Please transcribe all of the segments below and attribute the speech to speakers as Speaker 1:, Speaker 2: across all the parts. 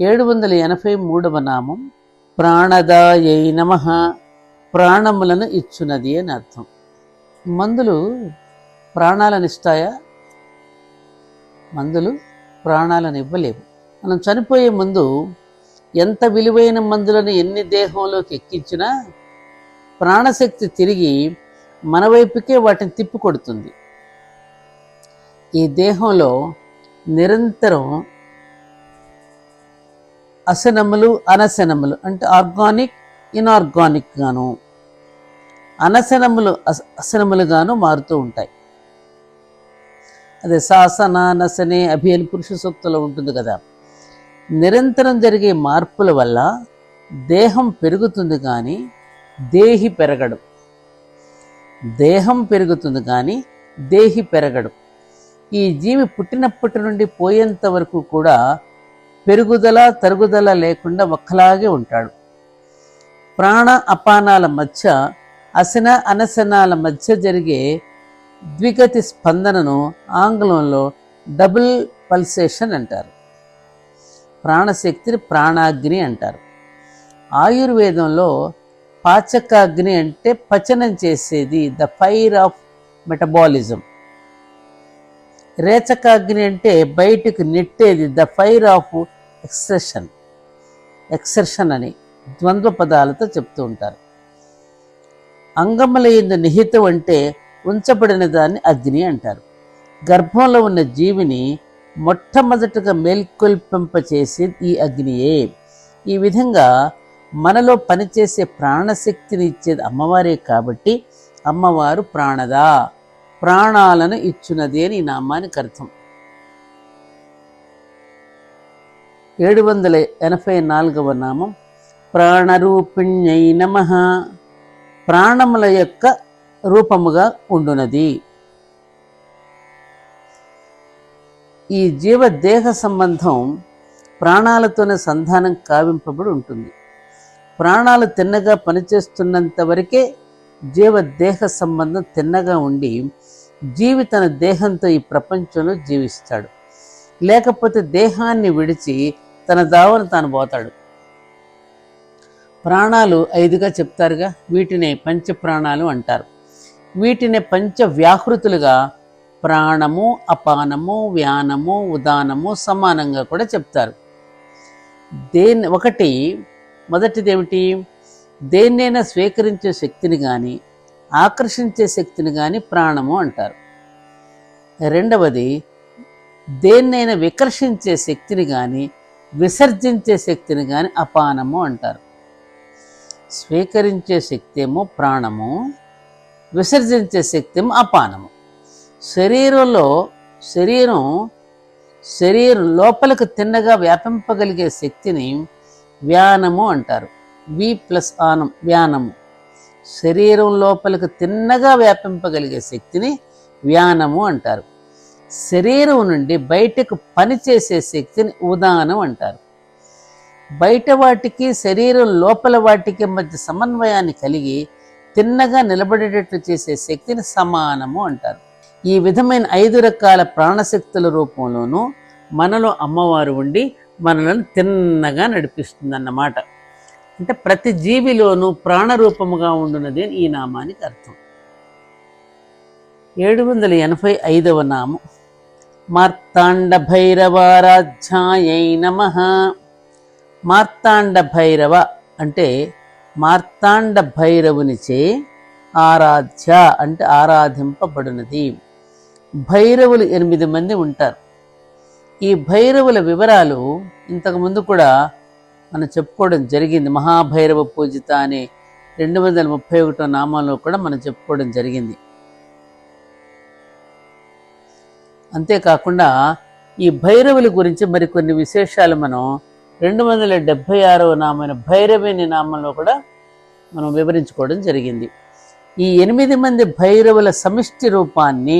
Speaker 1: ఏడు వందల ఎనభై మూడవ నామం ప్రాణదాయై నమ. ప్రాణములను ఇచ్చునది అని అర్థం. మందులు ప్రాణాలను ఇస్తాయా? మందులు ప్రాణాలను ఇవ్వలేవు. మనం చనిపోయే ముందు ఎంత విలువైన మందులను ఎన్ని దేహంలోకి ఎక్కించినా ప్రాణశక్తి తిరిగి మన వైపుకే వాటిని తిప్పికొడుతుంది ఈ దేహంలో నిరంతరం అసనములు అనసనములు అంటే ఆర్గానిక్ ఇనార్గానిక్ గాను అనసనములు అస అసనములుగాను మారుతూ ఉంటాయి. అదే శాసన నసనే అభియన్ పురుష సూక్తులో ఉంటుంది కదా. నిరంతరం జరిగే మార్పుల వల్ల దేహం పెరుగుతుంది కానీ దేహి పెరగడు. దేహం పెరుగుతుంది కానీ దేహి పెరగడు. ఈ జీవి పుట్టినప్పటి నుండి పోయేంత వరకు కూడా పెరుగుదల తరుగుదల లేకుండా ఒక్కలాగే ఉంటాడు. ప్రాణ అపానాల మధ్య అసన అనసనాల మధ్య జరిగే ద్విగతి స్పందనను ఆంగ్లంలో డబుల్ పల్సేషన్ అంటారు. ప్రాణశక్తిని ప్రాణాగ్ని అంటారు. ఆయుర్వేదంలో పాచకాగ్ని అంటే పచనం చేసేది ద ఫైర్ ఆఫ్ మెటబాలిజం. రేచకాగ్ని అంటే బయటకు నెట్టేది the fire of expression exertion అని ద్వంద్వ పదాలతో చెప్తూ ఉంటారు. అంగములైందు నిహితం అంటే ఉంచబడిన దాన్ని అగ్ని అంటారు. గర్భంలో ఉన్న జీవిని మొట్టమొదటగా మేల్కొల్పింపచేసేది ఈ అగ్నియే. ఈ విధంగా మనలో పనిచేసే ప్రాణశక్తిని ఇచ్చేది అమ్మవారే కాబట్టి అమ్మవారు ప్రాణదా. ప్రాణాలను ఇచ్చునది అని ఈ నామానికి అర్థం. ఏడు వందల ఎనభై నాలుగవ నామం ప్రాణరూపిణ్యై నమ. ప్రాణముల యొక్క రూపముగా ఉండునది. ఈ జీవ దేహ సంబంధం ప్రాణాలతోనే సంధానం కావింపబడి ఉంటుంది. ప్రాణాలు తిన్నగా పనిచేస్తున్నంత వరకే జీవ దేహ సంబంధం తిన్నగా ఉండి జీవి తన దేహంతో ఈ ప్రపంచంలో జీవిస్తాడు. లేకపోతే దేహాన్ని విడిచి తన దావను తాను పోతాడు. ప్రాణాలు ఐదుగా చెప్తారుగా వీటినే పంచ ప్రాణాలు అంటారు. వీటిని పంచ వ్యాహృతులుగా ప్రాణము అపానము వ్యానము ఉదానము సమానంగా కూడా చెప్తారు. దేన్ని ఒకటి మొదటిది ఏమిటి? దేన్నైనా స్వీకరించే శక్తిని కానీ ఆకర్షించే శక్తిని కానీ ప్రాణము అంటారు. రెండవది దేన్నైనా వికర్షించే శక్తిని కానీ విసర్జించే శక్తిని కానీ అపానము అంటారు. స్వీకరించే శక్తి ఏమో ప్రాణము విసర్జించే శక్తి ఏమో అపానము. శరీరంలో శరీరం శరీరం లోపలికి తిన్నగా వ్యాపింపగలిగే శక్తిని వ్యానము అంటారు. వి ప్లస్ ఆనం వ్యానము. శరీరం లోపలికి తిన్నగా వ్యాపింపగలిగే శక్తిని వ్యానము అంటారు. శరీరం నుండి బయటకు పనిచేసే శక్తిని ఉదానం అంటారు. బయట వాటికి శరీరం లోపల వాటికి మధ్య సమన్వయాన్ని కలిగి తిన్నగా నిలబడేటట్లు చేసే శక్తిని సమానము అంటారు. ఈ విధమైన ఐదు రకాల ప్రాణశక్తుల రూపంలోనూ మనలో అమ్మవారు ఉండి మనలను తిన్నగా నడిపిస్తుందన్నమాట. అంటే ప్రతి జీవిలోనూ ప్రాణరూపముగా ఉండున్నది అని ఈ నామానికి అర్థం. ఏడు వందల ఎనభై ఐదవ నామం. మార్తాండ భైరవారాధ్యాయై నమ. మార్తాండ భైరవ అంటే మార్తాండ భైరవునిచే ఆరాధ్య అంటే ఆరాధింపబడినది. భైరవులు ఎనిమిది మంది ఉంటారు. ఈ భైరవుల వివరాలు ఇంతకుముందు కూడా మనం చెప్పుకోవడం జరిగింది. మహాభైరవ పూజిత అనే రెండు వందల ముప్పై ఒకటో నామాల్లో కూడా మనం చెప్పుకోవడం జరిగింది. అంతేకాకుండా ఈ భైరవుల గురించి మరికొన్ని విశేషాలు మనం రెండు వందల డెబ్భై ఆరవ నామైన భైరవేని నామంలో కూడా మనం వివరించుకోవడం జరిగింది. ఈ ఎనిమిది మంది భైరవుల సమిష్టి రూపాన్ని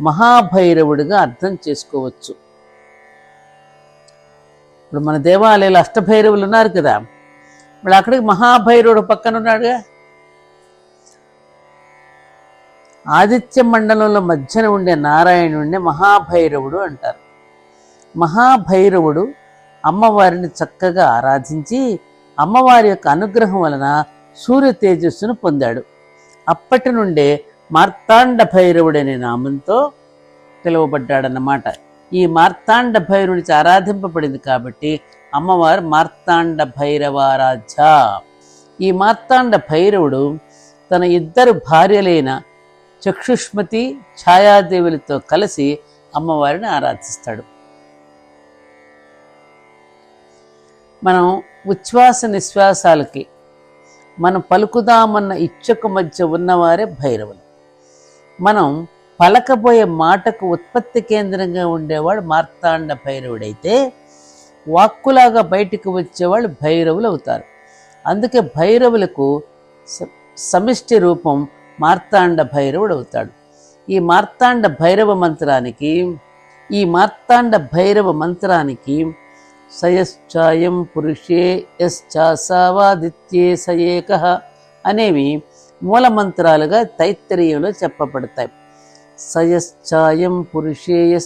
Speaker 1: మహాభైరవుడిగా అర్థం చేసుకోవచ్చు. ఇప్పుడు మన దేవాలయాలు అష్టభైరవులు ఉన్నారు కదా. ఇప్పుడు అక్కడికి మహాభైరవుడు పక్కన ఉన్నాడుగా. ఆదిత్య మండలంలో మధ్యన ఉండే నారాయణుడిని మహాభైరవుడు అంటారు. మహాభైరవుడు అమ్మవారిని చక్కగా ఆరాధించి అమ్మవారి యొక్క అనుగ్రహం వలన సూర్య తేజస్సును పొందాడు. అప్పటి నుండే మార్తాండ భైరవుడనే నామంతో పిలువబడ్డాడన్నమాట. ఈ మార్తాండ భైరవుడికి ఆరాధింపబడింది కాబట్టి అమ్మవారు మార్తాండ భైరవారాధ్య. ఈ మార్తాండ భైరవుడు తన ఇద్దరు భార్యలైన చక్షుష్మతి ఛాయాదేవులతో కలిసి అమ్మవారిని ఆరాధిస్తాడు. మనం ఉచ్ఛ్వాస నిశ్వాసాలకి మనం పలుకుదామన్న ఇచ్చకు మధ్య ఉన్నవారే భైరవులు. మనం పలకబోయే మాటకు ఉత్పత్తి కేంద్రంగా ఉండేవాడు మార్తాండ భైరవుడైతే వాక్కులాగా బయటికి వచ్చేవాళ్ళు భైరవులు అవుతారు. అందుకే భైరవులకు స- సమిష్టి రూపం మార్తాండ భైరవుడు అవుతాడు. ఈ మార్తాండ భైరవ మంత్రానికి ఈ మార్తాండ భైరవ మంత్రానికి సయశ్చాయం పురుషే యశ్చాసావాదిత్యే సయేక అనేవి మూల మంత్రాలుగా తైత్తరీయంలో చెప్పబడతాయి. సయశ్చాయం పురుషే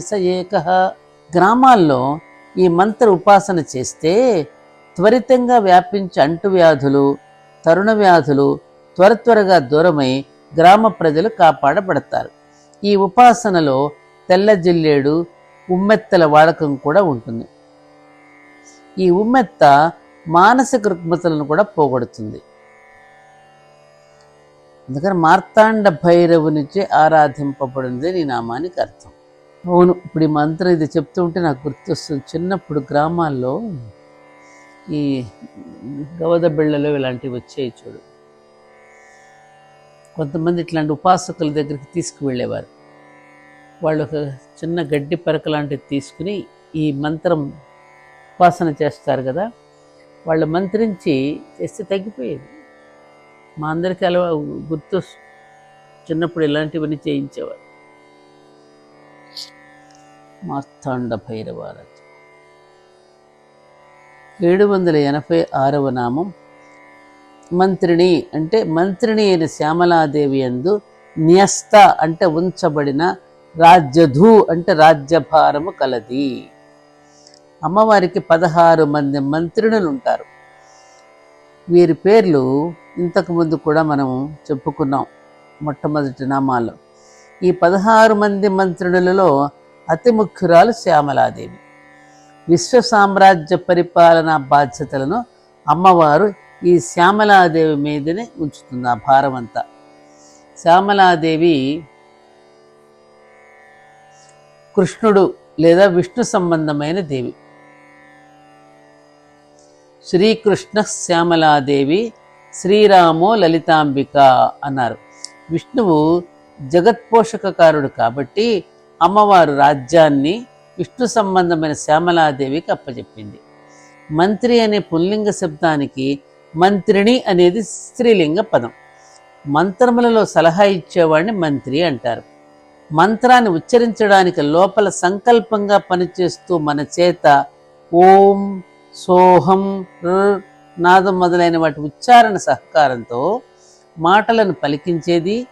Speaker 1: స ఏక. గ్రామాల్లో ఈ మంత్ర ఉపాసన చేస్తే త్వరితంగా వ్యాపించే అంటువ్యాధులు తరుణ వ్యాధులు త్వర త్వరగా దూరమై గ్రామ ప్రజలు కాపాడబడతారు. ఈ ఉపాసనలో తెల్ల జిల్లేడు ఉమ్మెత్తల వాడకం కూడా ఉంటుంది. ఈ ఉమ్మెత్త మానసిక రుగ్మతలను కూడా పోగొడుతుంది. అందుకని మార్తాండ భైరవునిచే ఆరాధింపబడింది నీ నామానికి అర్థం. అవును ఇప్పుడు ఈ మంత్రం ఇది చెప్తూ ఉంటే నాకు గుర్తొస్తుంది. చిన్నప్పుడు గ్రామాల్లో ఈ గవద బిళ్ళలు ఇలాంటివి వచ్చాయి చూడు. కొంతమంది ఇట్లాంటి ఉపాసకుల దగ్గరికి తీసుకువెళ్ళేవారు. వాళ్ళు ఒక చిన్న గడ్డి పరక లాంటిది తీసుకుని ఈ మంత్రం ఉపాసన చేస్తారు కదా. వాళ్ళు మంత్రించి చేస్తే తగ్గిపోయేది. మా అందరికీ అలవా గుర్తు చిన్నప్పుడు ఇలాంటివన్నీ చేయించేవారు. మార్తాండ భైరవారాజు ఏడు వందల ఎనభై ఆరవ నామం మంత్రిణి అంటే మంత్రిణి అయిన శ్యామలాదేవి అందు న్యస్త అంటే ఉంచబడిన రాజ్యధు అంటే రాజ్యభారము కలది. అమ్మవారికి పదహారు మంది మంత్రిణులు ఉంటారు వీరి పేర్లు ఇంతకుముందు కూడా మనం చెప్పుకున్నాం మొట్టమొదటి నామాల్లో ఈ పదహారు మంది మంత్రులలో అతి ముఖ్యురాలు శ్యామలాదేవి. విశ్వ సామ్రాజ్య పరిపాలన బాధ్యతలను అమ్మవారు ఈ శ్యామలాదేవి మీదనే ఉంచుతుంది ఆ భారం అంతా. శ్యామలాదేవి కృష్ణుడు లేదా విష్ణు సంబంధమైన దేవి. శ్రీకృష్ణ శ్యామలాదేవి శ్రీరామో లలితాంబిక అన్నారు. విష్ణువు జగత్పోషకకారుడు కాబట్టి అమ్మవారు రాజ్యాన్ని విష్ణు సంబంధమైన శ్యామలాదేవికి అప్పచెప్పింది మంత్రి అనే పుల్లింగ శబ్దానికి మంత్రిణి అనేది స్త్రీలింగ పదం. మంత్రములలో సలహా ఇచ్చేవాడిని మంత్రి అంటారు. మంత్రాన్ని ఉచ్చరించడానికి లోపల సంకల్పంగా పనిచేస్తూ మన చేత ఓం సోహం నాదం మొదలైన వాటి ఉచ్చారణ సహకారంతో మాటలను పలికించేది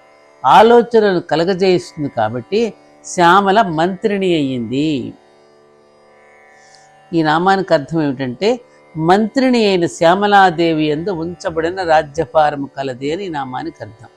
Speaker 1: ఆలోచనలను కలగజేయిస్తుంది కాబట్టి శ్యామల మంత్రిని అయ్యింది. ఈ నామానికి అర్థం ఏమిటంటే మంత్రిని అయిన శ్యామలాదేవి ఎందు ఉంచబడిన రాజ్యపారము కలది అని ఈ నామానికి అర్థం.